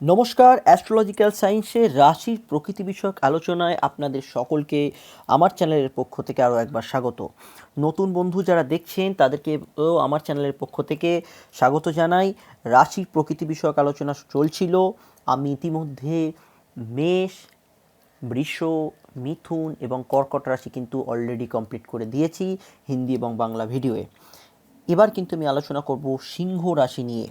নমস্কার অ্যাস্ট্রোলজিক্যাল সায়েন্সে রাশির প্রকৃতি বিষয়ক আলোচনায় আপনাদের সকলকে আমার চ্যানেলের পক্ষ থেকে আরও একবার স্বাগত। নতুন বন্ধু যারা দেখছেন, তাদেরকে আমার চ্যানেলের পক্ষ থেকে স্বাগত জানাই। রাশির প্রকৃতি বিষয়ক আলোচনা চলছিল। আমি ইতিমধ্যে মেষ, বৃষ, মিথুন এবং কর্কট রাশি কিন্তু অলরেডি কমপ্লিট করে দিয়েছি হিন্দি এবং বাংলা ভিডিওয়ে এবার কিন্তু আমি আলোচনা করব সিংহ রাশি নিয়ে।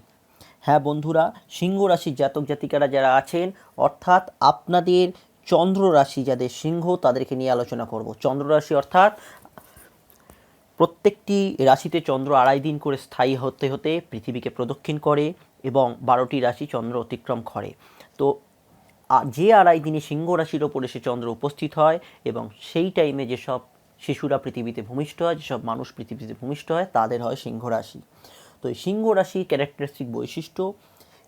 হ্যাঁ বন্ধুরা, সিংহ রাশির জাতক জাতিকারা যারা আছেন, অর্থাৎ আপনাদের চন্দ্র রাশি যাদের সিংহ, তাদেরকে নিয়ে আলোচনা করব। চন্দ্র রাশি অর্থাৎ প্রত্যেকটি রাশিতে চন্দ্র আড়াই দিন করে স্থায়ী হতে হতে পৃথিবীকে প্রদক্ষিণ করে এবং বারোটি রাশি চন্দ্র অতিক্রম করে। তো যে আড়াই দিনে সিংহ রাশির ওপর এসে চন্দ্র উপস্থিত হয় এবং সেই টাইমে যেসব শিশুরা পৃথিবীতে ভূমিষ্ঠ হয়, যেসব মানুষ পৃথিবীতে ভূমিষ্ঠ হয়, তাদের হয় সিংহ রাশি। তো সিংহ রাশি ক্যারেক্টারিস্টিক বৈশিষ্ট্য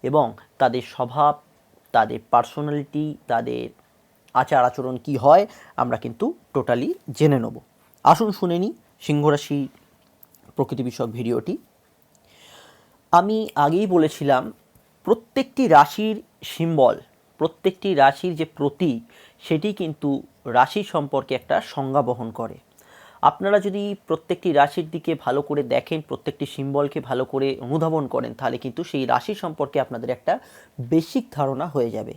এবং তাদের স্বভাব, তাদের পার্সোনালিটি তাদের আচার আচরণ কি হয়, আমরা কিন্তু টোটালি জেনে নেব। আসুন শুনে নিই সিংহ রাশি প্রকৃতি বিষয়ক ভিডিওটি। আমি আগেই বলেছিলাম, প্রত্যেকটি রাশির সিম্বল প্রত্যেকটি রাশির যে প্রতীক, সেটি কিন্তু রাশি সম্পর্কে একটা সংজ্ঞা বহন করে। আপনারা যদি প্রত্যেকটি রাশির দিকে ভালো করে দেখেন, প্রত্যেকটি সিম্বলকে ভালো করে অনুধাবন করেন, তাহলে কিন্তু সেই রাশি সম্পর্কে আপনাদের একটা বেসিক ধারণা হয়ে যাবে।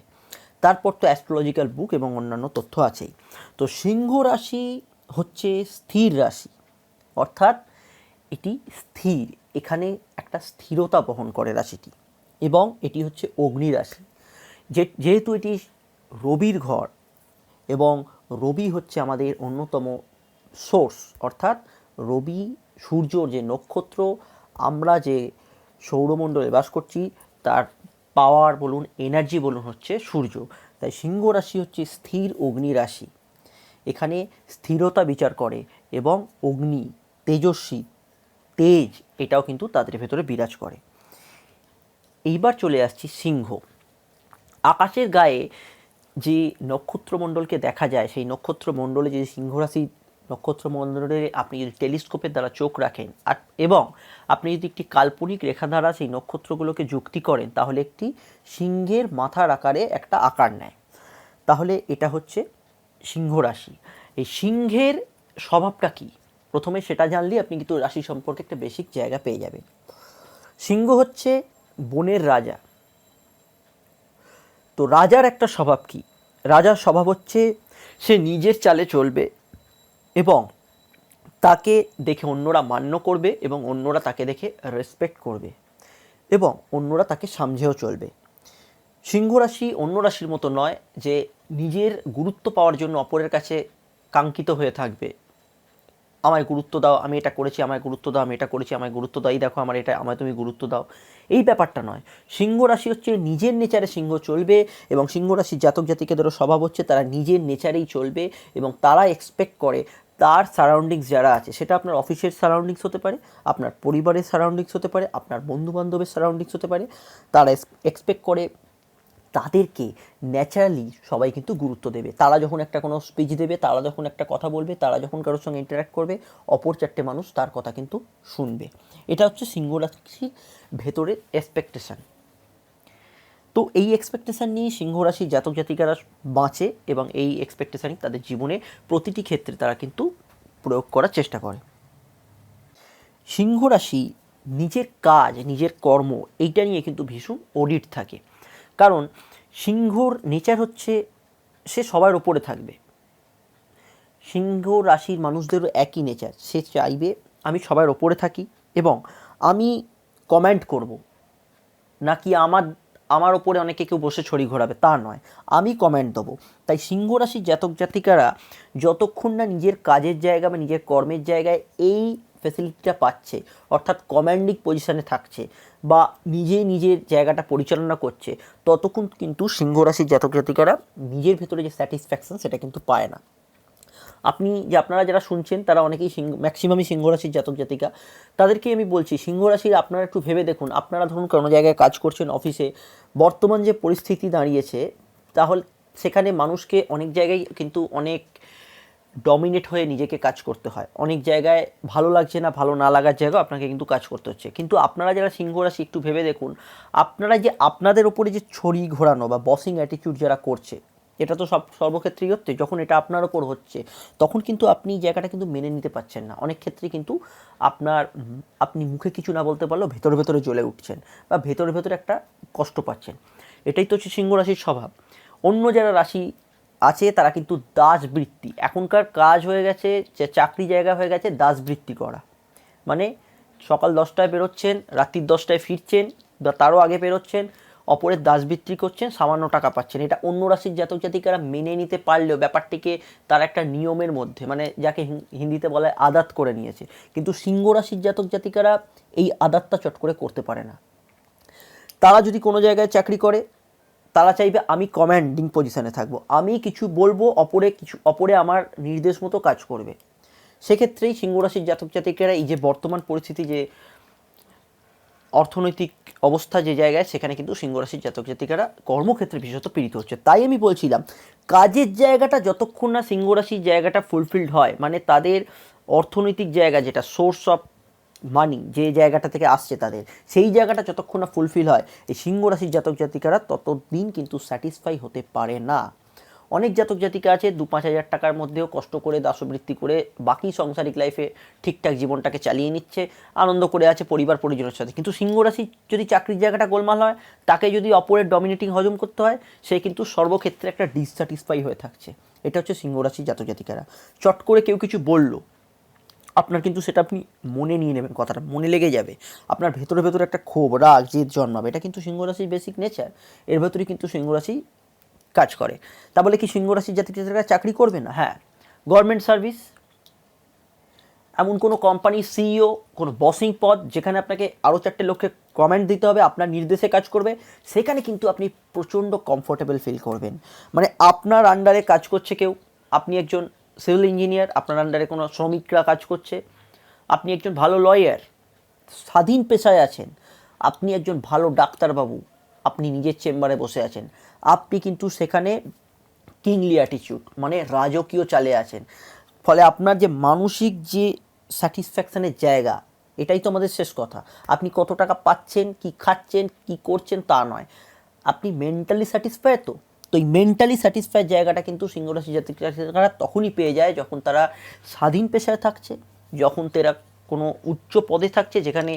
তারপর তো অ্যাস্ট্রোলজিক্যাল বুক এবং অন্যান্য তথ্য আছেই। তো সিংহ রাশি হচ্ছে স্থির রাশি, অর্থাৎ এটি স্থির, এখানে একটা স্থিরতা বহন করে রাশিটি এবং এটি হচ্ছে অগ্নি রাশি। যে, যেহেতু এটি রবির ঘর এবং রবি হচ্ছে আমাদের অন্যতম সোর্স, অর্থাৎ রবি, সূর্য যে নক্ষত্র, আমরা যে সৌরমণ্ডলে বাস করছি, তার পাওয়ার বলুন এনার্জি বলুন হচ্ছে সূর্য। তাই সিংহ রাশি হচ্ছে স্থির অগ্নি রাশি। এখানে স্থিরতা বিচার করে এবং অগ্নি, তেজস্বী, তেজ, এটাও কিন্তু তাদের ভেতরে বিরাজ করে। এইবার চলে আসছি সিংহ। আকাশের গায়ে যে নক্ষত্রমণ্ডলকে দেখা যায়, সেই নক্ষত্রমণ্ডলে যদি সিংহরাশি নক্ষত্রমণ্ডলে আপনি যদি টেলিস্কোপের দ্বারা চোখ রাখেন, আর এবং আপনি যদি একটি কাল্পনিক রেখা দ্বারা সেই নক্ষত্রগুলোকে যুক্তি করেন, তাহলে একটি সিংহের মাথার আকারে একটা আকার নেয়। তাহলে এটা হচ্ছে সিংহ রাশি। এই সিংহের স্বভাবটা কী? প্রথমে সেটা জানলে আপনি কিন্তু রাশি সম্পর্কে একটা বেসিক জায়গা পেয়ে যাবেন। সিংহ হচ্ছে বনের রাজা। তো রাজার একটা স্বভাব কী? রাজার স্বভাব হচ্ছে সে নিজের চালে চলবে এবং তাকে দেখে অন্যরা মান্য করবে এবং অন্যরা তাকে দেখে রেসপেক্ট করবে এবং অন্যরা তাকে সামঝেও চলবে। সিংহ রাশি অন্য রাশির মতো নয় যে নিজের গুরুত্ব পাওয়ার জন্য অপরের কাছে কাঙ্ক্ষিত হয়ে থাকবে। আমায় গুরুত্ব দাও, আমি এটা করেছি, আমায় গুরুত্ব দাও, আমি এটা করেছি, আমায় গুরুত্ব দাও, এই দেখো আমার এটা, আমায় তুমি গুরুত্ব দাও। এই ব্যাপারটা নয়। সিংহ রাশি হচ্ছে নিজের নেচারে সিংহ চলবে এবং সিংহ রাশির জাতক জাতিকাদেরও স্বভাব হচ্ছে তারা নিজের নেচারেই চলবে এবং তারা এক্সপেক্ট করে তার সারাউন্ডিংস যারা আছে, সেটা আপনার অফিসের সারাউন্ডিংস হতে পারে, আপনার পরিবারের সারাউন্ডিংস হতে পারে, আপনার বন্ধুবান্ধবের সারাউন্ডিংস হতে পারে, তারা এক্সপেক্ট করে তাদেরকে ন্যাচারালি সবাই কিন্তু গুরুত্ব দেবে। তারা যখন একটা কোনো স্পিচ দেবে, তারা যখন একটা কথা বলবে, তারা যখন কারোর সঙ্গে ইন্টারাক্ট করবে, অপর চারটে মানুষ তার কথা কিন্তু শুনবে। এটা হচ্ছে সিংহ রাশির ভেতরের এক্সপেকটেশান তো এই এক্সপেকটেশান নিয়ে সিংহ রাশির জাতক জাতিকারা বাঁচে এবং এই এক্সপেকটেশানই তাদের জীবনে প্রতিটি ক্ষেত্রে তারা কিন্তু প্রয়োগ করার চেষ্টা করে। সিংহ রাশি নিজের কাজ, নিজের কর্ম, এইটা নিয়ে কিন্তু ভীষণ অডিট থাকে। কারণ সিংহর নেচার হচ্ছে সে সবার ওপরে থাকবে। সিংহ রাশির মানুষদেরও একই নেচার, সে চাইবে আমি সবার ওপরে থাকি এবং আমি কমেন্ট করব। নাকি আমার আমার ওপরে অনেকে কেউ বসে ছড়ি ঘোরাবে, তা নয়। আমি কমেন্ট দেবো। তাই সিংহ রাশির জাতক জাতিকারা যতক্ষণ না নিজের কাজের জায়গা বা নিজের কর্মের জায়গায় এই ফেসিলিটিটা পাচ্ছে, অর্থাৎ কমান্ডিং পজিশনে থাকছে বা নিজে নিজের জায়গাটা পরিচালনা করছে, ততক্ষণ কিন্তু সিংহ রাশির জাতক জাতিকারা নিজের ভেতরে যে স্যাটিসফ্যাকশন সেটা কিন্তু পায় না। আপনি যে আপনারা যারা শুনছেন, তারা অনেকেই সিংহ ম্যাক্সিমামই সিংহ রাশির জাতক জাতিকা তাদেরকে আমি বলছি সিংহ রাশির আপনারা একটু ভেবে দেখুন, আপনারা ধরুন কোনো জায়গায় কাজ করছেন অফিসে বর্তমান যে পরিস্থিতি দাঁড়িয়েছে, তাহলে সেখানে মানুষকে অনেক জায়গায় কিন্তু অনেক ডমিনেট হয়ে নিজেকে কাজ করতে হয়। অনেক জায়গায় ভালো লাগছে না, ভালো না লাগার জায়গায় আপনাকে কিন্তু কাজ করতে হচ্ছে। কিন্তু আপনারা যারা সিংহ রাশি, একটু ভেবে দেখুন, আপনারা যে আপনাদের ওপরে যে ছড়ি ঘোরানো বা বসিং অ্যাটিটিউড যারা করছে, এটা তো সব সর্বক্ষেত্রেই হচ্ছে যখন এটা আপনার ওপর হচ্ছে, তখন কিন্তু আপনি জায়গাটা কিন্তু মেনে নিতে পারছেন না। অনেক ক্ষেত্রে কিন্তু আপনার, আপনি মুখে কিছু না বলতে পারলেও ভেতরে ভেতরে জ্বলে উঠছেন বা ভেতরে ভেতরে একটা কষ্ট পাচ্ছেন। এটাই তো হচ্ছে সিংহ রাশির স্বভাব। অন্য যারা রাশি আছে, তারা কিন্তু দাসবৃত্তি। এখনকার কাজ হয়ে গেছে চাকরি জায়গা হয়ে গেছে দাসবৃত্তি করা। মানে সকাল দশটায় বেরোচ্ছেন, রাত্রির দশটায় ফিরছেন বা তারও আগে বেরোচ্ছেন, অপরের দাসবৃত্তি করছেন, সামান্য টাকা পাচ্ছেন। এটা অন্য রাশির জাতক জাতিকারা মেনে নিতে পারলেও ব্যাপারটিকে তার একটা নিয়মের মধ্যে মানে যাকে হিন- হিন্দিতে বলা আদাত করে নিয়েছে। কিন্তু সিংহ রাশির জাতক জাতিকারা এই আদাতটা চট করে করতে পারে না। তারা যদি কোনো জায়গায় চাকরি করে তারা চাইবে আমি কমান্ডিং পজিশনে থাকব। আমি কিছু বলব, অপরে কিছু, অপরে আমার নির্দেশ মতো কাজ করবে। সেক্ষেত্রেই সিংহরাশির জাতক জাতিকেরা এই যে বর্তমান পরিস্থিতি, যে অর্থনৈতিক অবস্থা যে জায়গায়, সেখানে কিন্তু সিংহরাশির জাতক জাতিকারা কর্মক্ষেত্রে বিশেষত পীড়িত হচ্ছে। তাই আমি বলছিলাম, কাজের জায়গাটা যতক্ষণ না সিংহরাশির জায়গাটা ফুলফিলড হয় মানে তাদের অর্থনৈতিক জায়গা যেটা সোর্স অফ মানি যে জায়গাটা থেকে আসছে তাদের, সেই জায়গাটা যতক্ষণ না ফুলফিল হয়, এই সিংহ রাশির জাতক জাতিকারা ততদিন কিন্তু স্যাটিসফাই হতে পারে না। অনেক জাতক জাতিকা আছে, দু পাঁচ হাজার টাকার মধ্যেও কষ্ট করে দাসবৃত্তি করে বাকি সংসারিক লাইফে ঠিকঠাক জীবনটাকে চালিয়ে নিচ্ছে, আনন্দ করে আছে পরিবার পরিজনের সাথে। কিন্তু সিংহ রাশি যদি চাকরির জায়গাটা গোলমাল হয়, তাকে যদি অপরের ডমিনেটিং হজম করতে হয়, সে কিন্তু সর্বক্ষেত্রে একটা ডিসস্যাটিসফাই হয়ে থাকছে। এটা হচ্ছে সিংহ রাশির জাতক জাতিকারা। চট করে কেউ কিছু বলল আপনার কিন্তু সেটা আপনি মনে নিয়ে নেবেন কথাটা, মনে লেগে যাবে। আপনার ভেতরে ভেতরে একটা ক্ষোভ, রাগ, জেদ জন্মাবে। এটা কিন্তু সিংহরাশির বেসিক নেচার এর ভেতরে কিন্তু সিংহরাশি কাজ করে। তা বলে কি সিংহরাশির জাতি জাতিরা চাকরি করবে না? হ্যাঁ গভর্নমেন্ট সার্ভিস এমন কোনো কোম্পানির সিইও কোনো বসিং পদ যেখানে আপনাকে আরও চারটে লোককে কমেন্ট দিতে হবে, আপনার নির্দেশে কাজ করবে, সেখানে কিন্তু আপনি প্রচণ্ড কমফোর্টেবল ফিল করবেন। মানে আপনার আন্ডারে কাজ করছে কেউ, আপনি একজন সিভিল ইঞ্জিনিয়ার, আপনার আন্ডারে কোনো শ্রমিকরা কাজ করছে। আপনি একজন ভালো লয়ার স্বাধীন পেশায় আছেন। আপনি একজন ভালো ডাক্তারবাবু, আপনি নিজের চেম্বারে বসে আছেন। আপনি কিন্তু সেখানে কিংলি অ্যাটিচিউড মানে রাজকীয় চালে আছেন। ফলে আপনার যে মানসিক যে স্যাটিসফ্যাকশানের জায়গা, এটাই তো আমাদের শেষ কথা। আপনি কত টাকা পাচ্ছেন, কি খাচ্ছেন, কি করছেন তা নয়। আপনি মেন্টালি স্যাটিসফাই তো? তো এই মেন্টালি স্যাটিসফাই জায়গাটা কিন্তু সিংহরাশি জাতিকারা তখনই পেয়ে যায় যখন তারা স্বাধীন পেশায় থাকছে, যখন তারা কোনো উচ্চ পদে থাকছে যেখানে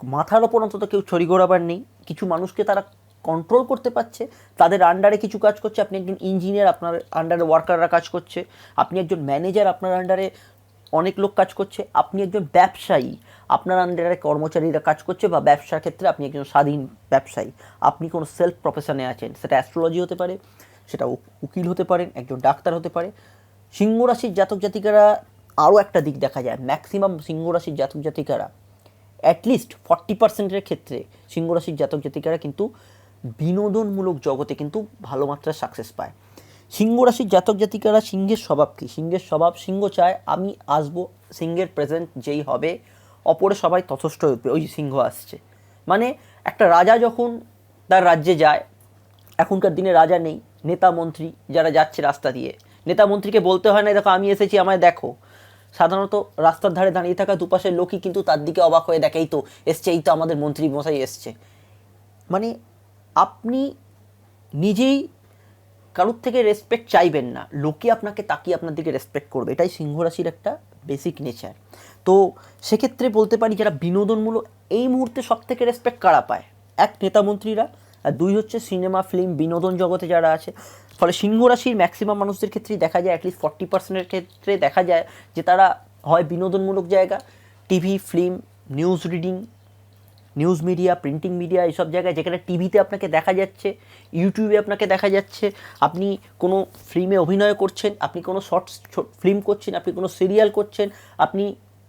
মাথার ওপর অন্তত কেউ ছড়ি ঘোরাবার নেই। কিছু মানুষকে তারা কন্ট্রোল করতে পারছে। তাদের আন্ডারে কিছু কাজ করছে। আপনি একজন ইঞ্জিনিয়ার আপনার আন্ডারে ওয়ার্কাররা কাজ করছে। আপনি একজন ম্যানেজার আপনার আন্ডারে অনেক লোক কাজ করছে, আপনি একজন ব্যবসায়ী, আপনার আন্ডারে কর্মচারীরা কাজ করছে বা ব্যবসার ক্ষেত্রে আপনি একজন স্বাধীন ব্যবসায়ী। আপনি কোনো সেলফ প্রফেশনে আছেন, সেটা অ্যাস্ট্রোলজি হতে পারে, সেটা উকিল হতে পারেন, একজন ডাক্তার হতে পারে। সিংহ রাশির জাতক জাতিকারা আরও একটা দিক দেখা যায় ম্যাক্সিমাম সিংহ রাশির জাতক জাতিকারা অ্যাটলিস্ট ফর্টি পার্সেন্টের ক্ষেত্রে সিংহরাশির জাতক জাতিকারা কিন্তু বিনোদনমূলক জগতে কিন্তু ভালো মাত্রায় সাকসেস পায়। সিংহরাশির জাতক জাতিকারা সিংহের স্বভাব কী? সিংহের স্বভাব, সিংহ চায় আমি আসব, সিংহের প্রেজেন্ট যেই হবে, অপরে সবাই তথস্থ হয়ে উঠবে, ওই সিংহ আসছে। মানে একটা রাজা যখন তার রাজ্যে যায়, এখনকার দিনে রাজা নেই, নেতা মন্ত্রী যারা যাচ্ছে রাস্তা দিয়ে। নেতা মন্ত্রীকে বলতে হয় না দেখো, আমি এসেছি, আমায় দেখো। সাধারণত রাস্তার ধারে দাঁড়িয়ে থাকা দুপাশের লোকই কিন্তু তার দিকে অবাক হয়ে দেখেই তো এসছে, এই তো আমাদের মন্ত্রী মশাই এসছে। মানে আপনি নিজেই কারোর থেকে রেসপেক্ট চাইবেন না। লোকে আপনাকে তাকিয়ে আপনার দিকে রেসপেক্ট করবে। এটাই সিংহ রাশির একটা বেসিক নেচার তো সেক্ষেত্রে বলতে পারি যারা বিনোদনমূলক, এই মুহূর্তে সব থেকে রেসপেক্ট কারা পায়? এক, নেতা মন্ত্রীরা। আর দুই হচ্ছে সিনেমা ফিল্ম বিনোদন জগতে যারা আছে। ফলে সিংহ রাশির ম্যাক্সিমাম মানুষদের ক্ষেত্রেই দেখা যায় অ্যাটলিস্ট ফর্টি পার্সেন্টের ক্ষেত্রে দেখা যায় যে তারা হয় বিনোদনমূলক জায়গা। TV film news reading news media printing media এইসব জায়গায় যেখানে টিভিতে আপনাকে দেখা যাচ্ছে ইউটিউবে আপনাকে দেখা যাচ্ছে, আপনি কোনো ফিল্মে অভিনয় করছেন, আপনি কোনো শর্ট ফিল্ম করছেন, আপনি কোনো সিরিয়াল করছেন, আপনি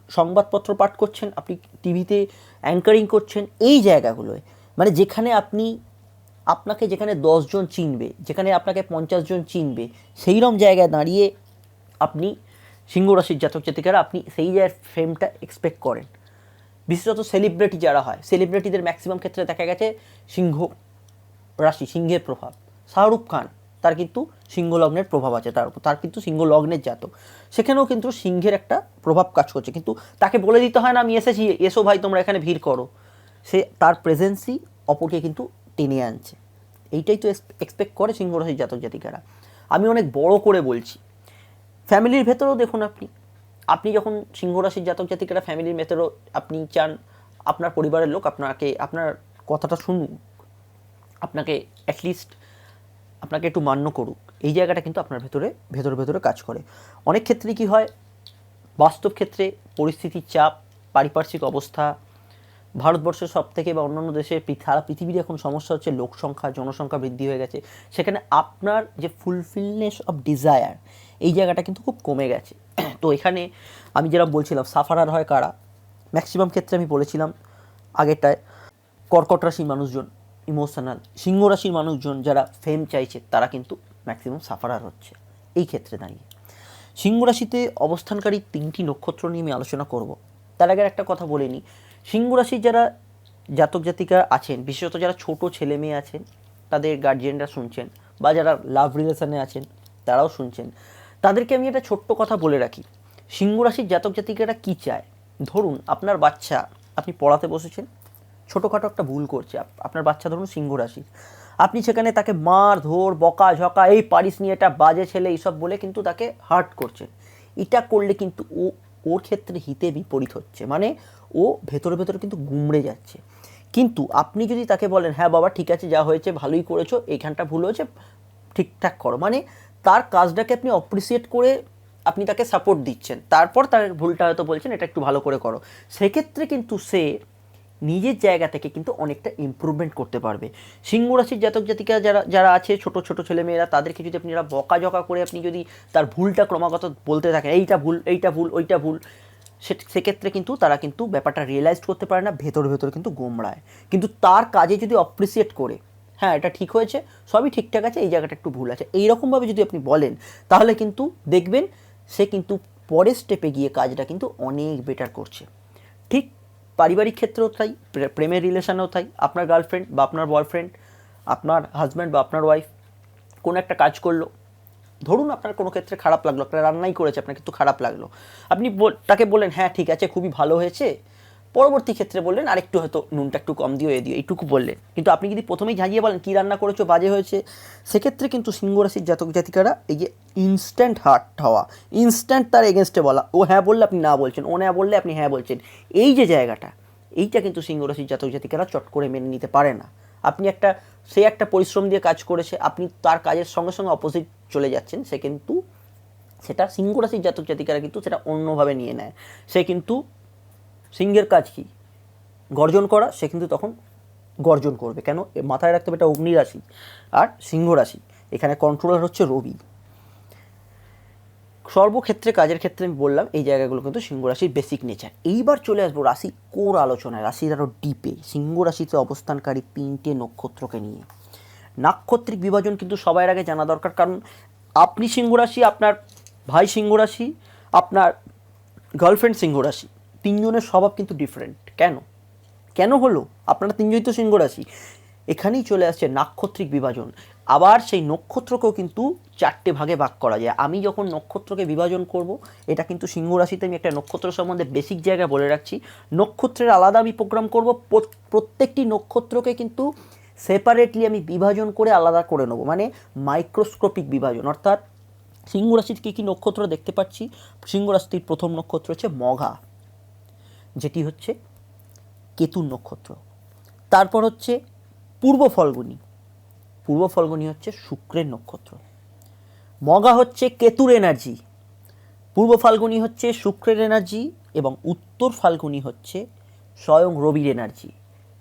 সংবাদপত্র পাঠ করছেন, আপনি টিভিতে অ্যাঙ্কারিং করছেন, এই জায়গাগুলোয়। মানে যেখানে আপনি, আপনাকে যেখানে দশজন চিনবে, যেখানে আপনাকে পঞ্চাশ জন চিনবে সেই রকম জায়গায় দাঁড়িয়ে আপনি সিংহ রাশির জাতক জাতিকারা, আপনি সেই জায়গার ফ্রেমটা এক্সপেক্ট করেন। বিশেষত সেলিব্রিটি যারা হয় সেলিব্রিটিদের ম্যাক্সিমাম ক্ষেত্রে দেখা গেছে সিংহ রাশি, সিংহের প্রভাব। শাহরুখ খান, তার কিন্তু সিংহ লগ্নের প্রভাব আছে, তার উপর তার কিন্তু সিংহ লগ্নের জাতক। সেখানেও কিন্তু সিংহের একটা প্রভাব কাজ করছে। কিন্তু তাকে বলে দিতে হয় না, আমি এসেছি, এসো ভাই, তোমরা এখানে ভিড় করো। সে তার প্রেজেন্সই অপরকে কিন্তু টেনে আনছে। এইটাই তো এক্সপেক্ট করে সিংহ রাশির জাতক জাতিকারা আমি অনেক বড় করে বলছি। ফ্যামিলির ভেতরেও দেখুন আপনি আপনি যখন সিংহ রাশির জাতক জাতিকারা ফ্যামিলির ভেতরেও আপনি চান আপনার পরিবারের লোক আপনাকে, আপনার কথাটা শুনুক, আপনাকে অ্যাটলিস্ট আপনাকে একটু মান্য করুক, এই জায়গাটা কিন্তু আপনার ভেতরে ভেতরে ভেতরে কাজ করে। অনেক ক্ষেত্রে কি হয়, বাস্তব ক্ষেত্রে পরিস্থিতির চাপ, পারিপার্শ্বিক অবস্থা, ভারতবর্ষের সব থেকে বা অন্যান্য দেশে পৃথ- সারা পৃথিবীর এখন সমস্যা হচ্ছে লোক সংখ্যা, জনসংখ্যা বৃদ্ধি হয়ে গেছে। সেখানে আপনার যে ফুলফিলনেস অফ ডিজায়ার এই জায়গাটা কিন্তু খুব কমে গেছে। তো এখানে আমি যেরকম বলছিলাম, সাফারার হয় কারা? ম্যাক্সিমাম ক্ষেত্রে আমি বলেছিলাম আগেরটায় কর্কট রাশির মানুষজন ইমোশনাল সিংহ রাশির মানুষজন যারা ফেম চাইছে, তারা কিন্তু ম্যাক্সিমাম সাফারার হচ্ছে, এই ক্ষেত্রে দাঁড়িয়ে। সিংহ রাশিতে অবস্থানকারী তিনটি নক্ষত্র নিয়ে আমি আলোচনা করব। তার আগে একটা কথা বলে নিই। সিংহ রাশির যারা জাতক জাতিকা আছেন, বিশেষত যারা ছোট ছেলে মেয়ে আছেন, তাদের গার্জিয়ানরা শুনছেন, বা যারা লাভ রিলেশনে আছেন, তারাও শুনছেন। তাদেরকে আমি একটা ছোট্ট কথা বলে রাখি। সিংহ রাশির জাতক জাতিকারা কী চায়? ধরুন, আপনার বাচ্চা, আপনি পড়াতে বসেছেন, ছোটোখাটো একটা ভুল করছে, আপ- আপনার বাচ্চা ধরুন সিংহ রাশি আপনি সেখানে তাকে মার, ধর, বকা, ঝকা, এই পারিস নিয়ে এটা বাজে ছেলে এইসব বলে কিন্তু তাকে হার্ট করছেন এটা করলে কিন্তু ও, ওর ক্ষেত্রে হিতে বিপরীত হচ্ছে। মানে ও ভেতরে ভেতরে কিন্তু গুমড়ে যাচ্ছে। কিন্তু আপনি যদি তাকে বলেন হ্যাঁ বাবা, ঠিক আছে, যা হয়েছে ভালোই করেছ, এইখানটা ভুল হয়েছে, ঠিকঠাক করো। মানে তার কাজটাকে আপনি অপ্রিসিয়েট করে আপনি তাকে সাপোর্ট দিচ্ছেন। তারপর তার ভুলটা হয়তো বলছেন, এটা একটু ভালো করে করো। সেক্ষেত্রে কিন্তু সে নিজের জায়গা থেকে কিন্তু অনেকটা ইমপ্রুভমেন্ট করতে পারবে। সিংহ রাশির জাতক জাতিকা যারা যারা আছে, ছোট ছোট ছেলেমেয়েরা তাদেরকে যদি আপনি যারা বকাঝকা করে আপনি যদি তার ভুলটা ক্রমাগত বলতে থাকেন, এইটা ভুল এইটা ভুল, ওইটা ভুল, সে- সেক্ষেত্রে কিন্তু তারা কিন্তু ব্যাপারটা রিয়েলাইজ করতে পারে না, ভেতর ভেতর কিন্তু গোমড়ায়। কিন্তু তার কাজে যদি অপ্রিসিয়েট করে হ্যাঁ এটা ঠিক হয়েছে, সবই ঠিকঠাক আছে, এই জায়গাটা একটু ভুল আছে। এইরকমভাবে যদি আপনি বলেন, তাহলে কিন্তু দেখবেন সে কিন্তু পরের স্টেপে গিয়ে কাজটা কিন্তু অনেক বেটার করছে। ঠিক পারিবারিক ক্ষেত্রেও তাই প্রেমের রিলেশনেও তাই। আপনার গার্লফ্রেন্ড বা আপনার বয়ফ্রেন্ড আপনার হাজব্যান্ড বা আপনার ওয়াইফ কোনো একটা কাজ করল। ধরুন আপনার কোনো ক্ষেত্রে খারাপ লাগল, আপনার রান্নাই করেছে, আপনার কিন্তু খারাপ লাগল। আপনি তাকে বললেন হ্যাঁ ঠিক আছে, খুবই ভালো হয়েছে। পরবর্তী ক্ষেত্রে বললেন, আরেকটু হয়তো নুনটা একটু কম এ দিও, এইটুকু বললেন। কিন্তু আপনি যদি প্রথমেই ঝাঁঝিয়ে বলেন, কী রান্না করেছ? বাজে হয়েছে। সেক্ষেত্রে কিন্তু সিংহ রাশির জাতক জাতিকারা এই যে ইনস্ট্যান্ট হার্ট হওয়া ইনস্ট্যান্ট তার এগেনস্টে বলা, ও হ্যাঁ বললে আপনি না বলছেন, ও না বললে আপনি হ্যাঁ বলছেন, এই যে জায়গাটা, এইটা কিন্তু সিংহ রাশির জাতক জাতিকারা চট করে মেনে নিতে পারে না। আপনি একটা, সে একটা পরিশ্রম দিয়ে কাজ করেছে, আপনি তার কাজের সঙ্গে সঙ্গে অপোজিট চলে যাচ্ছেন, সে কিন্তু, সেটা সিংহ রাশির জাতক জাতিকারা কিন্তু সেটা অন্যভাবে নিয়ে নেয়। সে কিন্তু সিংহের কাজ কি? গর্জন করা, সে কিন্তু তখন গর্জন করবে। কেন? মাথায় রাখতে হবে এটা অগ্নি রাশি আর সিংহ রাশি। এখানে কন্ট্রোলার হচ্ছে রবি। সর্বক্ষেত্রে, কাজের ক্ষেত্রে আমি বললাম, এই জায়গাগুলো কিন্তু সিংহ রাশির বেসিক নেচার এইবার চলে আসব রাশি কোর আলোচনায়। রাশির আরও ডিপে সিংহ রাশিতে অবস্থানকারী তিনটে নক্ষত্রকে নিয়ে। নাক্ষত্রিক বিভাজন কিন্তু সবার আগে জানা দরকার। কারণ আপনি সিংহ রাশি, আপনার ভাই সিংহ রাশি, আপনার গার্লফ্রেন্ড সিংহ রাশি। তিনজনের স্বভাব কিন্তু ডিফারেন্ট কেন? কেন হলো? আপনারা তিনজনই তো সিংহ রাশি। এখানেই চলে আসছে নাক্ষত্রিক বিভাজন। আবার সেই নক্ষত্রকেও কিন্তু চারটে ভাগে ভাগ করা যায়। আমি যখন নক্ষত্রকে বিভাজন করব, এটা কিন্তু সিংহ রাশিতে আমি একটা নক্ষত্র সম্বন্ধে বেসিক জায়গা বলে রাখছি। নক্ষত্রের আলাদা আমি প্রোগ্রাম করব প্রত্যেকটি নক্ষত্রকে কিন্তু সেপারেটলি আমি বিভাজন করে আলাদা করে নেব। মানে মাইক্রোস্কোপিক বিভাজন। অর্থাৎ সিংহ রাশির কী কী নক্ষত্র দেখতে পাচ্ছি? সিংহ রাশির প্রথম নক্ষত্র হচ্ছে মঘা। যেটি হচ্ছে কেতুর নক্ষত্র। তারপর হচ্ছে পূর্ব ফল্গুনি। পূর্ব ফল্গুনি হচ্ছে শুক্রের নক্ষত্র। মগা হচ্ছে কেতুর এনার্জি। পূর্ব ফাল্গুনি হচ্ছে শুক্রের এনার্জি এবং উত্তর ফাল্গুনি হচ্ছে স্বয়ং রবির এনার্জি।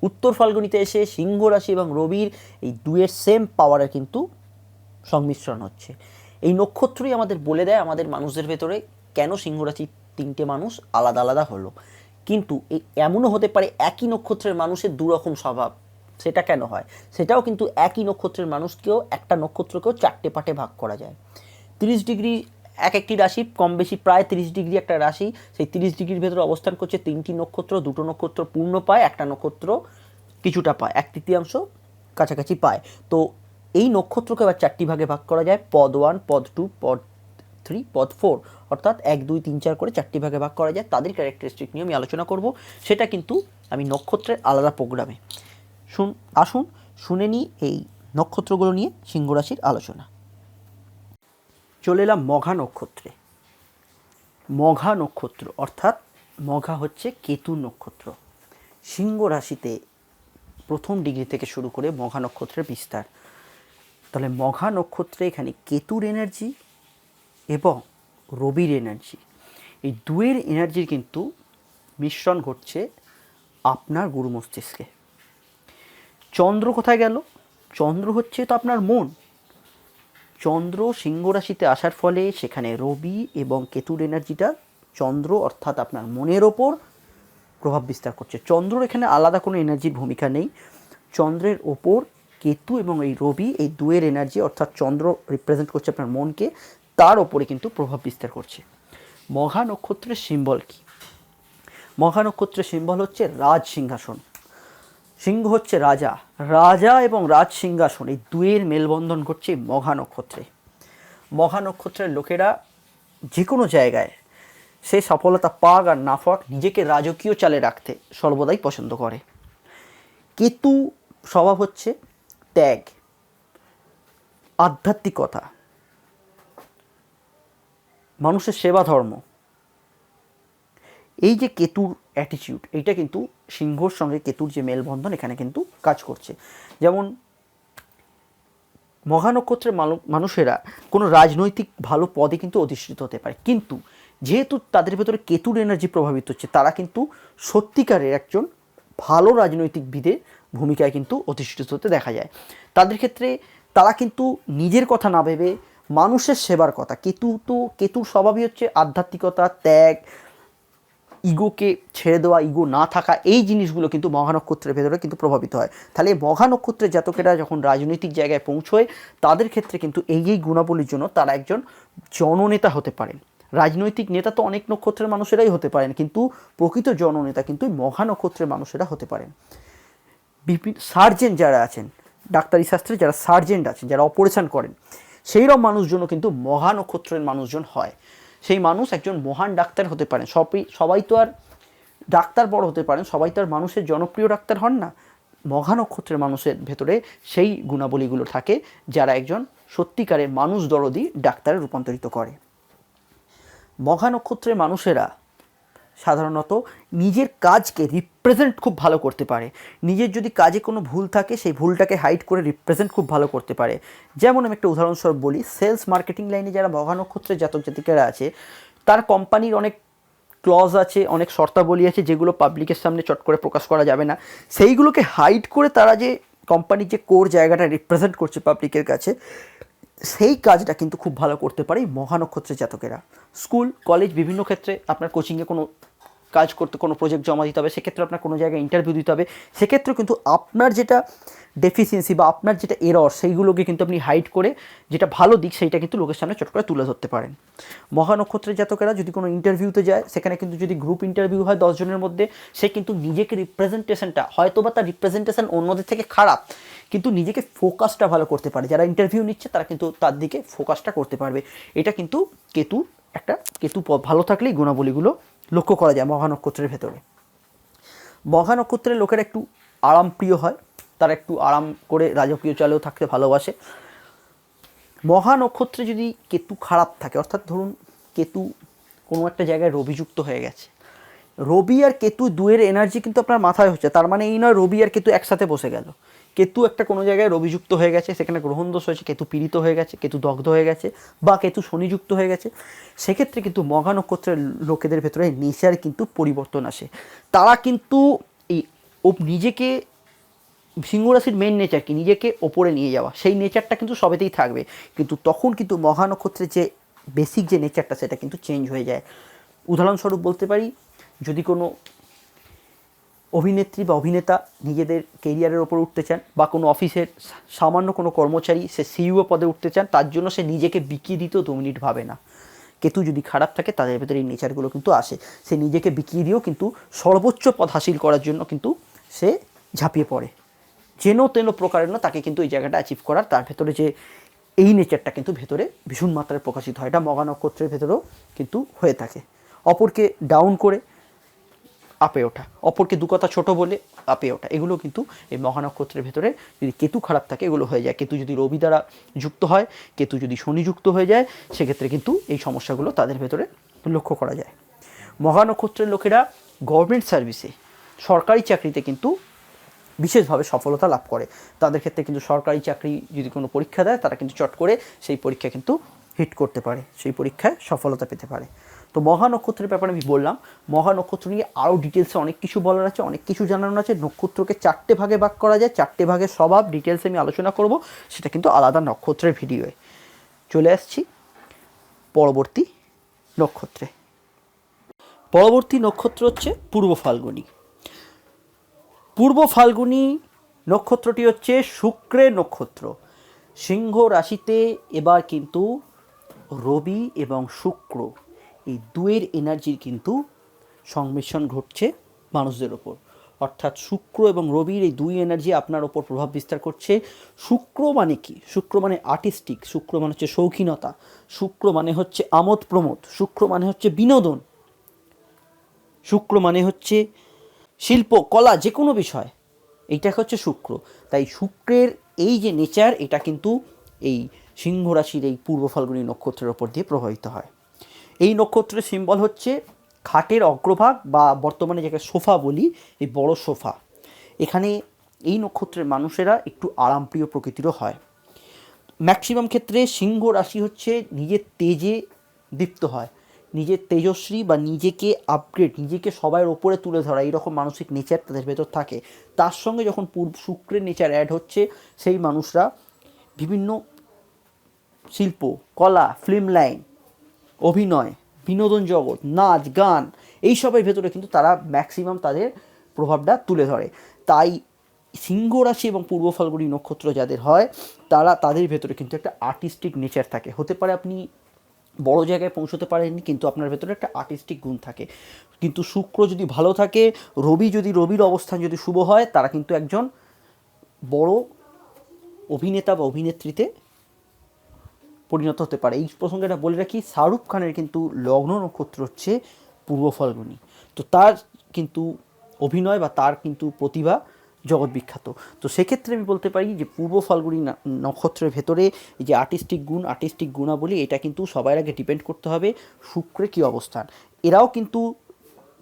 উত্তর ফাল্গুনিতে এসে সিংহ রাশি এবং রবির এই দুয়ের সেম পাওয়ারের কিন্তু সংমিশ্রণ হচ্ছে। এই নক্ষত্রই আমাদের বলে দেয় আমাদের মানুষদের ভেতরে কেন সিংহ রাশির তিনটে মানুষ আলাদা আলাদা হলো। কিন্তু এই এমনও হতে পারে একই নক্ষত্রের মানুষের দুরকম স্বভাব। সেটা কেন হয়? সেটাও কিন্তু একই নক্ষত্রের মানুষকেও, একটা নক্ষত্রকেও চারটে পাটে ভাগ করা যায়। তিরিশ ডিগ্রি এক একটি রাশি, কম বেশি প্রায় তিরিশ ডিগ্রি একটা রাশি, সেই তিরিশ ডিগ্রির ভেতরে অবস্থান করছে তিনটি নক্ষত্র, দুটো নক্ষত্র পূর্ণ পায়, একটা নক্ষত্র কিছুটা পায়, এক তৃতীয়াংশ কাছাকাছি পায়। তো এই নক্ষত্রকে আবার চারটি ভাগে ভাগ করা যায়, পদ ওয়ান পদ টু পদ থ্রি পদ ফোর অর্থাৎ এক, দুই, তিন, চার করে চারটি ভাগে ভাগ করা যায়, তাদের ক্যারেক্টারিস্টিক নিয়ে আমি আলোচনা করব। সেটা কিন্তু আমি নক্ষত্রের আলাদা প্রোগ্রামে শুন, আসুন শুনে নিই এই নক্ষত্রগুলো নিয়ে সিংহ রাশির আলোচনা। চলে এলাম মঘা নক্ষত্রে। মঘা নক্ষত্র, অর্থাৎ মঘা হচ্ছে কেতু নক্ষত্র। সিংহ রাশিতে প্রথম ডিগ্রি থেকে শুরু করে মঘা নক্ষত্রের বিস্তার। তাহলে মঘা নক্ষত্রে এখানে কেতুর এনার্জি এবং রবির এনার্জি এই দুয়ের এনার্জির কিন্তু মিশ্রণ ঘটছে আপনার গুরু মস্তিষ্কে। চন্দ্র কোথায় গেল? চন্দ্র হচ্ছে তো আপনার মন। চন্দ্র সিংহ রাশিতে আসার ফলে সেখানে রবি এবং কেতুর এনার্জিটা চন্দ্র অর্থাৎ আপনার মনের ওপর প্রভাব বিস্তার করছে। চন্দ্রর এখানে আলাদা কোনো এনার্জির ভূমিকা নেই। চন্দ্রের ওপর কেতু এবং এই রবি এই দুয়ের এনার্জি অর্থাৎ চন্দ্র রিপ্রেজেন্ট করছে আপনার মনকে। তার ওপরে কিন্তু প্রভাব বিস্তার করছে। মঘা নক্ষত্রের সিম্বল কি? মঘা নক্ষত্রের সিম্বল হচ্ছে রাজ সিংহাসন। সিংহ হচ্ছে রাজা। রাজা এবং রাজ সিংহাসন, এই দুয়ের মেলবন্ধন ঘটছে মঘা নক্ষত্রে। মঘা নক্ষত্রের লোকেরা যে কোনো জায়গায় সে সফলতা পাক আর না পাক নিজেকে রাজকীয় চালে রাখতে সর্বদাই পছন্দ করে। কেতু স্বভাব হচ্ছে ত্যাগ, আধ্যাত্মিকতা। মানুষের সেবা ধর্ম। এই যে কেতুর অ্যাটিটিউড এইটা কিন্তু সিংহর সঙ্গে কেতুর যে মেলবন্ধন, এখানে কিন্তু কাজ করছে। যেমন মহানক্ষত্রের মানুষেরা কোনো রাজনৈতিক ভালো পদে কিন্তু অধিষ্ঠিত হতে পারে। কিন্তু যেহেতু তাদের ভেতরে কেতুর এনার্জি প্রভাবিত হচ্ছে, তারা কিন্তু সত্যিকারের একজন ভালো রাজনৈতিকবিদের ভূমিকায় কিন্তু অধিষ্ঠিত হতে দেখা যায়। তাদের ক্ষেত্রে তারা কিন্তু নিজের কথা না ভেবে মানুষের সেবার কথা। কেতু তো, কেতুর স্বভাবই হচ্ছে আধ্যাত্মিকতা, ত্যাগ, ইগোকে ছেড়ে দেওয়া, ইগো না থাকা, এই জিনিসগুলো কিন্তু মহানক্ষত্রের ভেতরে কিন্তু প্রভাবিত হয়। তাহলে মহানক্ষত্রের জাতকেরা যখন রাজনৈতিক জায়গায় পৌঁছয়, তাদের ক্ষেত্রে কিন্তু এই এই গুণাবলীর জন্য তারা একজন জননেতা হতে পারেন। রাজনৈতিক নেতা তো অনেক নক্ষত্রের মানুষেরাই হতে পারেন, কিন্তু প্রকৃত জননেতা কিন্তু মহানক্ষত্রের মানুষেরা হতে পারেন। সার্জেন্ট যারা আছেন, ডাক্তারি শাস্ত্রে যারা সার্জেন্ট আছেন, যারা অপারেশন করেন সেইরকম মানুষজনও কিন্তু মহা নক্ষত্রের মানুষজন হয়। সেই মানুষ একজন মহান ডাক্তার হতে পারেন। সবই, সবাই তো আর ডাক্তার বড় হতে পারেন। সবাই তো আর মানুষের জনপ্রিয় ডাক্তার হন না। মহা নক্ষত্রের মানুষের ভেতরে সেই গুণাবলীগুলো থাকে যারা একজন সত্যিকারের মানুষ দরদি ডাক্তারে রূপান্তরিত করে। মহা নক্ষত্রের মানুষেরা সাধারণত নিজের কাজকে রিপ্রেজেন্ট খুব ভালো করতে পারে। নিজের যদি কাজে কোনো ভুল থাকে, সেই ভুলটাকে হাইড করে রিপ্রেজেন্ট খুব ভালো করতে পারে। যেমন আমি একটা উদাহরণস্বরূপ বলি সেলস মার্কেটিং লাইনে যারা মহানক্ষত্রের জাতক জাতিকারা আছে, তার কোম্পানির অনেক ক্লজ আছে, অনেক শর্তাবলী আছে, যেগুলো পাবলিকের সামনে চট করে প্রকাশ করা যাবে না। সেইগুলোকে হাইড করে তারা যে কোম্পানির যে কোর জায়গাটা রিপ্রেজেন্ট করছে পাবলিকের কাছে, সেই কাজটা কিন্তু খুব ভালো করতে পারে মহানক্ষত্রের জাতকেরা। স্কুল কলেজ বিভিন্ন ক্ষেত্রে আপনার কোচিংয়ে কোনো কাজ করতে কোনো প্রজেক্ট জমা দিতে হবে, সেক্ষেত্রে আপনার কোনো জায়গায় ইন্টারভিউ দিতে হবে। সেক্ষেত্রে কিন্তু আপনার যেটা ডেফিসিয়েন্সি বা আপনার যেটা এরর সেইগুলোকে কিন্তু আপনি হাইড করে যেটা ভালো দিক, সেইটা কিন্তু লোকের সামনে চট করে তুলে ধরতে পারেন। মহানক্ষত্রের জাতকেরা যদি কোনো ইন্টারভিউতে যায়, সেখানে কিন্তু যদি গ্রুপ ইন্টারভিউ হয় দশজনের মধ্যে, সে কিন্তু নিজেকে রিপ্রেজেন্টেশনটা হয়তো বা তার রিপ্রেজেন্টেশন অন্যদের থেকে খারাপ, কিন্তু নিজেকে ফোকাসটা ভালো করতে পারে। যারা ইন্টারভিউ নিচ্ছে, তারা কিন্তু তার দিকে ফোকাসটা করতে পারবে। এটা কিন্তু কেতু একটা, কেতু ভালো থাকলেই গুণাবলীগুলো লক্ষ্য করা যায় মহানক্ষত্রের ভেতরে। মঘা নক্ষত্রের লোকেরা একটু আরামপ্রিয় হয়, তারা একটু আরাম করে রাজকীয় চালেও থাকতে ভালোবাসে। মহা নক্ষত্রে যদি কেতু খারাপ থাকে, অর্থাৎ ধরুন কেতু কোনো একটা জায়গায় রবিযুক্ত হয়ে গেছে, রবি আর কেতু দুয়ের এনার্জি কিন্তু আপনার মাথায় হচ্ছে, তার মানে এই নয় রবি আর কেতু একসাথে বসে গেল। কেতু একটা কোনো জায়গায় রবিযুক্ত হয়ে গেছে, সেখানে গ্রহণ দোষ হয়েছে, কেতু পীড়িত হয়ে গেছে, কেতু দগ্ধ হয়ে গেছে বা কেতু শনিযুক্ত হয়ে গেছে। সেক্ষেত্রে কিন্তু মঘা নক্ষত্রের লোকেদের ভেতরে নেচার কিন্তু পরিবর্তন আসে। তারা কিন্তু এই নিজেকে সিংহ রাশির মেন নেচার কি? নিজেকে ওপরে নিয়ে যাওয়া। সেই নেচারটা কিন্তু সবেতেই থাকবে। কিন্তু তখন কিন্তু মহা নক্ষত্রের যে বেসিক যে নেচারটা সেটা কিন্তু চেঞ্জ হয়ে যায়। উদাহরণস্বরূপ বলতে পারি, যদি কোনো অভিনেত্রী বা অভিনেতা নিজেদের কেরিয়ারের ওপর উঠতে চান বা কোনো অফিসের সামান্য কোনো কর্মচারী সে সিইও পদে উঠতে চান, তার জন্য সে নিজেকে বিকিয়ে দিতেও দু মিনিট ভাবে না। কেতু যদি খারাপ থাকে, তাদের ভেতরে এই নেচারগুলো কিন্তু আসে। সে নিজেকে বিকিয়ে দিয়েও কিন্তু সর্বোচ্চ পদ হাসিল করার জন্য কিন্তু সে ঝাঁপিয়ে পড়ে। যেন তেন প্রকারের না তাকে কিন্তু এই জায়গাটা অ্যাচিভ করার, তার ভেতরে যে এই নেচারটা কিন্তু ভেতরে ভীষণ মাত্রায় প্রকাশিত হয়। এটা মগা নক্ষত্রের ভেতরেও কিন্তু হয়ে থাকে। অপরকে ডাউন করে আপে ওঠা। অপরকে দু কথা ছোটো বলে আপে ওঠা। এগুলো কিন্তু এই মহানক্ষত্রের ভেতরে যদি কেতু খারাপ থাকে, এগুলো হয়ে যায়। কেতু যদি রবি দ্বারা যুক্ত হয়, কেতু যদি শনি যুক্ত হয়ে যায়, সেক্ষেত্রে কিন্তু এই সমস্যাগুলো তাদের ভেতরে লক্ষ্য করা যায়। মহানক্ষত্রের লোকেরা গভর্নমেন্ট সার্ভিসে সরকারি চাকরিতে কিন্তু বিশেষভাবে সফলতা লাভ করে। তাদের ক্ষেত্রে কিন্তু সরকারি চাকরি যদি কোনো পরীক্ষা দেয়, তারা কিন্তু চট করে সেই পরীক্ষা কিন্তু হিট করতে পারে, সেই পরীক্ষায় সফলতা পেতে পারে। তো মহা নক্ষত্রের ব্যাপারে আমি বললাম মহা নক্ষত্র নিয়ে আরও ডিটেলসে অনেক কিছু বলার আছে, অনেক কিছু জানানো আছে। নক্ষত্রকে চারটে ভাগে ভাগ করা যায়, চারটে ভাগের স্বভাব ডিটেলসে আমি আলোচনা করব, সেটা কিন্তু আলাদা নক্ষত্রের ভিডিওয়ে চলে আসছি পরবর্তী নক্ষত্রে। পরবর্তী নক্ষত্র হচ্ছে পূর্ব ফাল্গুনী। পূর্ব ফাল্গুনী নক্ষত্রটি হচ্ছে শুক্রের নক্ষত্র। সিংহ রাশিতে এবার কিন্তু রবি এবং শুক্র। এই দুয়ের এনার্জির কিন্তু সংমিশ্রণ ঘটছে মানুষদের ওপর। অর্থাৎ শুক্র এবং রবির এই দুই এনার্জি আপনার ওপর প্রভাব বিস্তার করছে। শুক্র মানে কি? শুক্র মানে আর্টিস্টিক, শুক্র মানে হচ্ছে শৌখিনতা, শুক্র মানে হচ্ছে আমোদ প্রমোদ, শুক্র মানে হচ্ছে বিনোদন, শুক্র মানে হচ্ছে শিল্প, কলা যে কোনো বিষয় এইটা হচ্ছে শুক্র। তাই শুক্রের এই যে নেচার, এটা কিন্তু এই সিংহ রাশির এই পূর্ব ফাল্গুনী নক্ষত্রের ওপর দিয়ে প্রভাবিত হয়। এই নক্ষত্রের সিম্বল হচ্ছে খাটের অগ্রভাগ বা বর্তমানে যাকে সোফা বলি, এই বড় সোফা। এখানে এই নক্ষত্রের মানুষেরা একটু আরামপ্রিয় প্রকৃতিরও হয়। ম্যাক্সিমাম ক্ষেত্রে সিংহ রাশি হচ্ছে নিজের তেজে দীপ্ত হয়। নিজের তেজস্বী বা নিজেকে আপগ্রেড নিজেকে সবার ওপরে তুলে ধরা, এইরকম মানসিক নেচার তাদের ভেতর থাকে। তার সঙ্গে যখন পূর্ব, শুক্রের নেচার অ্যাড হচ্ছে, সেই মানুষরা বিভিন্ন শিল্প, কলা ফিল্ম লাইন অভিনয়, বিনোদন জগৎ, নাচ, গান, এইসবের ভেতরে কিন্তু তারা ম্যাক্সিমাম তাদের প্রভাবটা তুলে ধরে। তাই সিংহ রাশি এবং পূর্ব ফাল্গুনী নক্ষত্র যাদের হয়, তারা তাদের ভেতরে কিন্তু একটা আর্টিস্টিক নেচার থাকে। হতে পারে আপনি বড় জায়গায় পৌঁছতে পারেননি, কিন্তু আপনার ভেতরে একটা আর্টিস্টিক গুণ থাকে। কিন্তু শুক্র যদি ভালো থাকে, রবি যদি রবির অবস্থান যদি শুভ হয়, তারা কিন্তু একজন বড় অভিনেতা বা অভিনেত্রীতে পরিণত হতে পারে। এই প্রসঙ্গে এটা বলে রাখি, শাহরুখ খানের কিন্তু লগ্ন নক্ষত্র হচ্ছে পূর্ব ফাল্গুনী। তো তার কিন্তু অভিনয় বা তার কিন্তু প্রতিভা জগৎ বিখ্যাত। তো সেক্ষেত্রে আমি বলতে পারি যে পূর্ব ফাল্গুনী নক্ষত্রের ভেতরে এই যে আর্টিস্টিক গুণ, আর্টিস্টিক গুণাবলী, এটা কিন্তু সবার আগে ডিপেন্ড করতে হবে শুক্রের কী অবস্থান। এরাও কিন্তু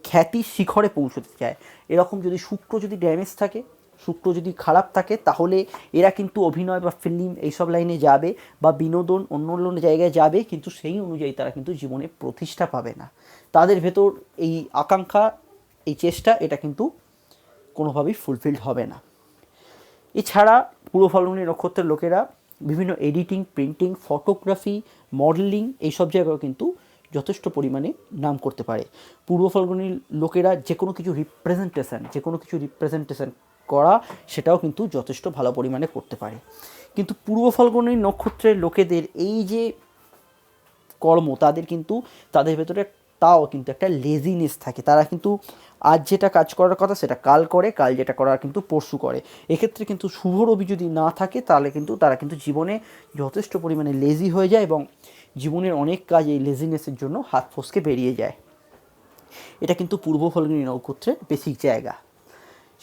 খ্যাতি শিখরে পৌঁছতে চায়। এরকম যদি শুক্র যদি ড্যামেজ থাকে শুক্র যদি খারাপ থাকে, তাহলে এরা কিন্তু অভিনয় বা ফিল্ম এইসব লাইনে যাবে বা বিনোদন অন্য অন্য জায়গায় যাবে, কিন্তু সেই অনুযায়ী তারা কিন্তু জীবনে প্রতিষ্ঠা পাবে না। তাদের ভেতর এই আকাঙ্ক্ষা, এই চেষ্টা, এটা কিন্তু কোনোভাবেই ফুলফিলড হবে না। এছাড়া পূর্ব ফাল্গুনী নক্ষত্রের লোকেরা বিভিন্ন এডিটিং প্রিন্টিং ফটোগ্রাফি মডেলিং এইসব জায়গায় কিন্তু যথেষ্ট পরিমাণে নাম করতে পারে। পূর্ব ফাল্গুনী লোকেরা যে কোনো কিছু রিপ্রেজেন্টেশন যে কোনো কিছু রিপ্রেজেন্টেশন করা, সেটাও কিন্তু যথেষ্ট ভালো পরিমাণে করতে পারে। কিন্তু পূর্ব ফাল্গুনী নক্ষত্রের লোকেদের এই যে কর্ম, তাদের কিন্তু, তাদের ভেতরে তাও কিন্তু একটা লেজিনেস থাকে। তারা কিন্তু আজ যেটা কাজ করার কথা, সেটা কাল করে, কাল যেটা করার কিন্তু পরশু করে। এক্ষেত্রে কিন্তু শুভ রবি যদি না থাকে, তাহলে কিন্তু তারা কিন্তু জীবনে যথেষ্ট পরিমাণে লেজি হয়ে যায় এবং জীবনের অনেক কাজ এই লেজিনেসের জন্য হাত ফসকে বেরিয়ে যায়। এটা কিন্তু পূর্ব ফাল্গুনী নক্ষত্রের বেসিক জায়গা।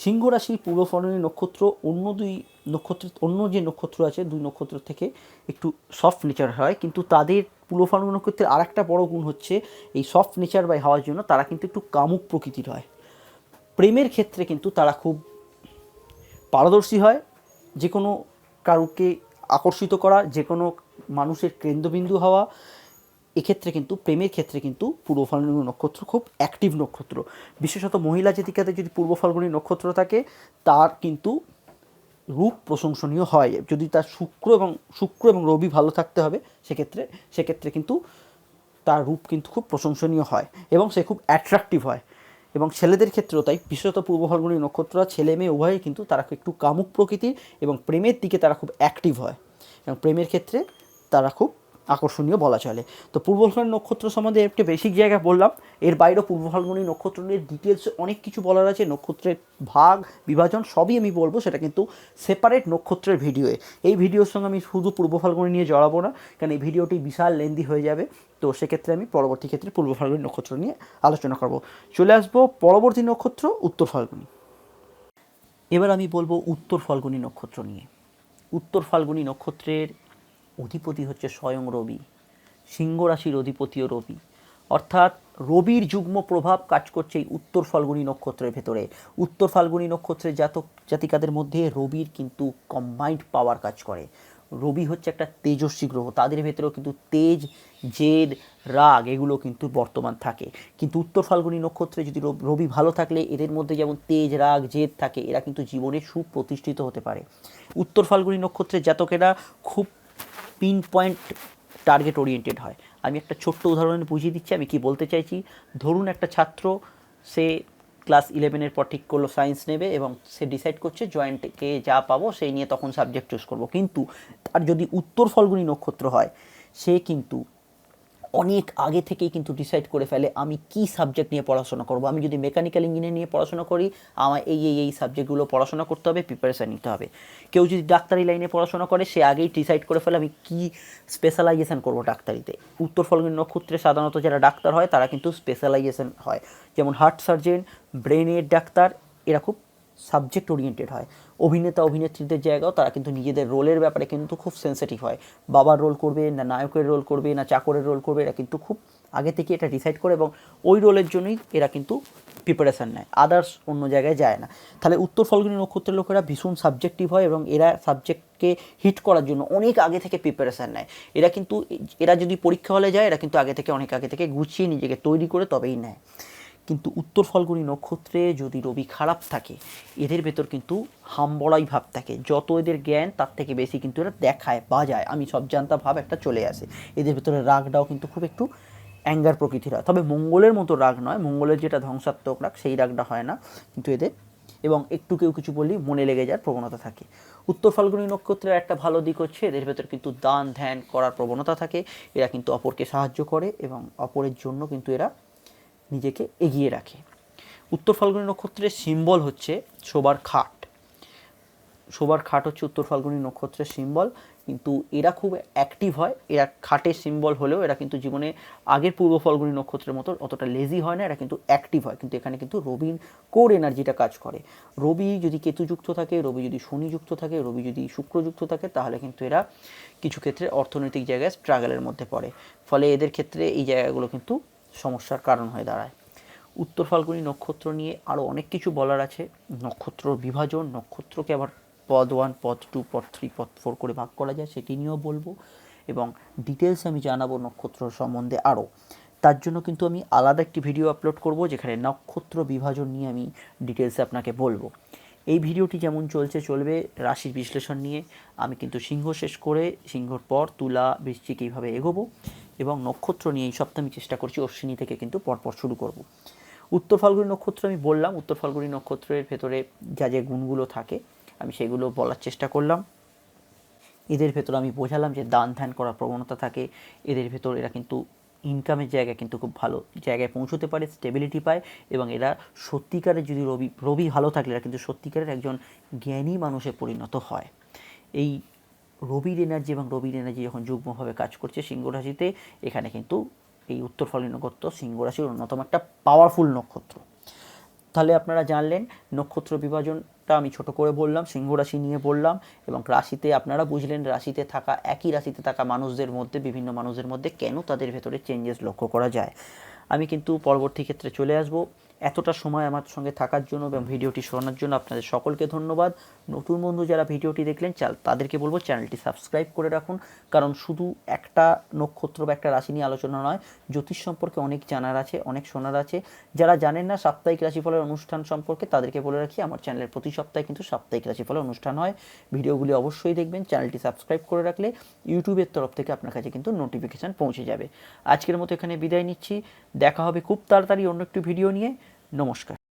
সিংহ পূর্ব ফাল্গুনী নক্ষত্র, অন্য দুই নক্ষত্র, অন্য যে নক্ষত্র আছে, দুই নক্ষত্র থেকে একটু সফট নেচার হয়, কিন্তু তাদের পূর্ব ফাল্গুনী নক্ষত্রের আরেকটা বড় গুণ হচ্ছে, এই সফট নেচার বাই হওয়ার জন্য তারা কিন্তু একটু কামুক প্রকৃতির হয়। প্রেমের ক্ষেত্রে কিন্তু তারা খুব পারদর্শী হয় যে কোনো কারুকে আকর্ষিত করা যে কোনো মানুষের কেন্দ্রবিন্দু হওয়া এক্ষেত্রে কিন্তু, প্রেমের ক্ষেত্রে কিন্তু পূর্ব ফাল্গুনী নক্ষত্র খুব অ্যাক্টিভ নক্ষত্র। বিশেষত মহিলা জাতিকাতে যদি পূর্ব ফাল্গুনী নক্ষত্র থাকে, তার কিন্তু রূপ প্রশংসনীয় হয়। যদি তার শুক্র এবং শুক্র এবং রবি ভালো থাকতে হবে, সেক্ষেত্রে সেক্ষেত্রে কিন্তু তার রূপ কিন্তু খুব প্রশংসনীয় হয় এবং সে খুব অ্যাট্রাকটিভ হয়। এবং ছেলেদের ক্ষেত্রেও তাই, বিশেষত পূর্ব ফাল্গুনী নক্ষত্র, ছেলে মেয়ে উভয়ই কিন্তু তারা একটু কামুক প্রকৃতির এবং প্রেমের দিকে তারা খুব অ্যাক্টিভ হয়। এবং প্রেমের ক্ষেত্রে তারা খুব আকর্ষণীয় বলা চলে। তো পূর্ব ফাল্গুনী নক্ষত্র সম্বন্ধে একটু বেসিক জায়গা বললাম। এর বাইরেও পূর্ব ফাল্গুনী নক্ষত্র নিয়ে ডিটেলস অনেক কিছু বলার আছে। নক্ষত্রের ভাগ, বিভাজন সবই আমি বলব, সেটা কিন্তু সেপারেট নক্ষত্রের ভিডিওয়ে এই ভিডিওর সঙ্গে আমি শুধু পূর্ব ফাল্গুনী নিয়ে জড়াবো না, কারণ এই ভিডিওটি বিশাল লেন্দি হয়ে যাবে। তো সেক্ষেত্রে আমি পরবর্তী ক্ষেত্রে পূর্ব ফাল্গুনী নক্ষত্র নিয়ে আলোচনা করব। চলে আসব পরবর্তী নক্ষত্র, উত্তর ফাল্গুনী। এবার আমি বলব উত্তর ফাল্গুনী নক্ষত্র নিয়ে। উত্তর ফাল্গুনী নক্ষত্রের অধিপতি হচ্ছে স্বয়ং রবি, সিংহ রাশির অধিপতিও রবি। অর্থাৎ রবির যুগ্ম প্রভাব কাজ করছে এই উত্তর ফাল্গুনী নক্ষত্রের ভেতরে। উত্তর ফাল্গুনী নক্ষত্রের জাতক জাতিকাদের মধ্যে রবির কিন্তু কম্বাইন্ড পাওয়ার কাজ করে। রবি হচ্ছে একটা তেজস্বী গ্রহ, তাদের ভেতরেও কিন্তু তেজ, জেদ, রাগ এগুলো কিন্তু বর্তমান থাকে। কিন্তু উত্তর ফাল্গুনী নক্ষত্রে যদি রব- ভালো থাকলে এদের মধ্যে যেমন তেজ, রাগ, জেদ থাকে, এরা কিন্তু জীবনে সুপ্রতিষ্ঠিত হতে পারে। উত্তর ফাল্গুনী নক্ষত্রের জাতকেরা খুব পিন পয়েন্ট টার্গেট ওরিয়েন্টেড হয়। আমি একটা ছোট্ট উদাহরণ বুঝিয়ে দিচ্ছি, আমি কি বলতে চাইছি? ধরুন একটা ছাত্র, সে ক্লাস ইলেভেনের পর ঠিক করল সায়েন্স নেবে এবং সে ডিসাইড করছে জয়েন্টকে যা পাবো সেই নিয়ে তখন সাবজেক্ট চুজ করব। কিন্তু তার যদি উত্তর ফলগুনি নক্ষত্র হয়, সে কিন্তু অনেক আগে থেকেই কিন্তু ডিসাইড করে ফেলে আমি কি সাবজেক্ট নিয়ে পড়াশোনা করব। আমি যদি মেকানিক্যাল ইঞ্জিনিয়ার নিয়ে পড়াশোনা করি, আমার এই এই এই সাবজেক্টগুলো পড়াশোনা করতে হবে প্রিপারেশান নিতে হবে। কেউ যদি ডাক্তারি লাইনে পড়াশোনা করে, সে আগেই ডিসাইড করে ফেলে আমি কি স্পেশালাইজেশন করব ডাক্তারিতে। উত্তর ফলগুনি নক্ষত্রে সাধারণত যারা ডাক্তার হয়, তারা কিন্তু স্পেশালাইজেশন হয়। যেমন হার্ট সার্জেন ব্রেনের ডাক্তার, এরা খুব সাবজেক্ট ওরিয়েন্টেড হয়। অভিনেতা, অভিনেত্রীদের জায়গাও তারা কিন্তু নিজেদের রোলের ব্যাপারে কিন্তু খুব সেন্সিটিভ হয়। বাবার রোল করবে, না নায়কের রোল করবে, না চাকরের রোল করবে, এরা কিন্তু খুব আগে থেকে এটা ডিসাইড করে এবং ওই রোলের জন্যই এরা কিন্তু প্রিপারেশান নেয়। আদার্স অন্য জায়গায় যায় না। তাহলে উত্তর ফলগুনি নক্ষত্রের লোকেরা ভীষণ সাবজেক্টিভ হয় এবং এরা সাবজেক্টকে হিট করার জন্য অনেক আগে থেকে প্রিপারেশান নেয়। এরা কিন্তু, এরা যদি পরীক্ষা হলে যায়, এরা কিন্তু আগে থেকে, অনেক আগে থেকে গুছিয়ে নিজেকে তৈরি করে তবেই নেয়। কিন্তু উত্তর ফলগুনি নক্ষত্রে যদি রবি খারাপ থাকে, এদের ভেতর কিন্তু হামবড়াই ভাব থাকে। যত এদের জ্ঞান, তার থেকে বেশি কিন্তু এরা দেখায়, বাজায়। আমি সব জানতা ভাব একটা চলে আসে। এদের ভেতরে রাগটাও কিন্তু খুব একটু অ্যাঙ্গার প্রকৃতির হয়। তবে মঙ্গলের মতো রাগ নয়। মঙ্গলের যেটা ধ্বংসাত্মক রাগ, সেই রাগটা হয় না কিন্তু এদের। এবং একটু কেউ কিছু বললেই মনে লেগে যাওয়ার প্রবণতা থাকে। উত্তর ফাল্গুনী নক্ষত্রের একটা ভালো দিক হচ্ছে, এদের ভেতর কিন্তু দান ধ্যান করার প্রবণতা থাকে। এরা কিন্তু অপরকে সাহায্য করে এবং অপরের জন্য কিন্তু এরা নিজেকে এগিয়ে রাখে। উত্তর ফাল্গুনী নক্ষত্রের সিম্বল হচ্ছে শোবার খাট। শোবার খাট হচ্ছে উত্তর ফাল্গুনী নক্ষত্রের সিম্বল কিন্তু এরা খুব অ্যাক্টিভ হয়। এরা খাটের সিম্বল হলেও এরা কিন্তু জীবনে আগের পূর্ব ফাল্গুনী নক্ষত্রের মতো অতটা লেজি হয় না, এরা কিন্তু অ্যাক্টিভ হয়। কিন্তু এখানে কিন্তু রবির কোর এনার্জিটা কাজ করে। রবি যদি কেতুযুক্ত থাকে, রবি যদি শনিযুক্ত থাকে, রবি যদি শুক্রযুক্ত থাকে, তাহলে কিন্তু এরা কিছু ক্ষেত্রে অর্থনৈতিক জায়গায় স্ট্রাগলের মধ্যে পড়ে। ফলে এদের ক্ষেত্রে এই জায়গাগুলো কিন্তু সমস্যার কারণ হয়ে দাঁড়ায়। উত্তর ফাল্গুনী নক্ষত্র নিয়ে আরও অনেক কিছু বলার আছে। নক্ষত্র বিভাজন, নক্ষত্রকে আবার পদ ওয়ান পদ টু পদ থ্রি পদ ফোর করে ভাগ করা যায়, সেটি নিয়েও বলব। এবং ডিটেলস আমি জানাব নক্ষত্র সম্বন্ধে আরও তার জন্য কিন্তু আমি আলাদা একটি ভিডিও আপলোড করব, যেখানে নক্ষত্র বিভাজন নিয়ে আমি ডিটেলসে আপনাকে বলব। এই ভিডিওটি যেমন চলছে, চলবে রাশির বিশ্লেষণ নিয়ে। আমি কিন্তু সিংহ শেষ করে সিংহর পর তুলা, বৃশ্চিক এইভাবে এগোবো। এবং নক্ষত্র নিয়ে এই সপ্তাহে আমি চেষ্টা করছি অশ্বিনী থেকে কিন্তু পরপর শুরু করব। উত্তর ফাল্গুনী নক্ষত্র আমি বললাম, উত্তর ফাল্গুনী নক্ষত্রের ভেতরে যা যে গুণগুলো থাকে, আমি সেগুলো বলার চেষ্টা করলাম। এদের ভেতর আমি বোঝালাম যে দান ধ্যান করার প্রবণতা থাকে, এদের ভেতর এরা কিন্তু ইনকামের জায়গায় কিন্তু খুব ভালো জায়গায় পৌঁছতে পারে স্টেবিলিটি পায় এবং এরা সত্যিকারের যদি রবি রবি ভালো থাকলে এরা কিন্তু সত্যিকারের একজন জ্ঞানী মানুষে পরিণত হয়। এই রবির এনার্জি এবং রবির এনার্জি যখন যুগ্মভাবে কাজ করছে, সিংহ রাশিতে, এখানে কিন্তু এই উত্তর ফলনী নক্ষত্র, সিংহ রাশির অন্যতম একটা পাওয়ারফুল নক্ষত্র। তাহলে আপনারা জানলেন, নক্ষত্র বিভাজনটা আমি ছোট করে বললাম, সিংহ রাশি নিয়ে বললাম, এবং রাশিতে আপনারা বুঝলেন, রাশিতে থাকা, একই রাশিতে থাকা মানুষদের মধ্যে, বিভিন্ন মানুষদের মধ্যে কেন তাদের ভেতরে চেঞ্জেস লক্ষ্য করা যায়। আমি কিন্তু পরবর্তী ক্ষেত্রে চলে আসব। এতটা সময় আমার সঙ্গে থাকার জন্য এবং ভিডিওটি শোনার জন্য আপনাদের সকলকে ধন্যবাদ। নতুন বন্ধু যারা ভিডিওটি দেখলেন, চাল- তাদেরকে বলব চ্যানেলটি সাবস্ক্রাইব করে রাখুন। কারণ শুধু একটা নক্ষত্র বা একটা রাশি নিয়ে আলোচনা নয়, জ্যোতিষ সম্পর্কে অনেক জানার আছে, অনেক শোনার আছে। যারা জানেন না সাপ্তাহিক রাশিফলের অনুষ্ঠান সম্পর্কে, তাদেরকে বলে রাখি, আমার চ্যানেলের প্রতি সপ্তাহে কিন্তু সাপ্তাহিক রাশিফলের অনুষ্ঠান হয়। ভিডিওগুলি অবশ্যই দেখবেন, চ্যানেলটি সাবস্ক্রাইব করে রাখলে ইউটিউবের তরফ থেকে আপনার কাছে কিন্তু নোটিফিকেশান পৌঁছে যাবে। আজকের মতো এখানে বিদায় নিচ্ছি। দেখা হবে খুব তাড়াতাড়ি অন্য একটি ভিডিও নিয়ে। নমস্কার।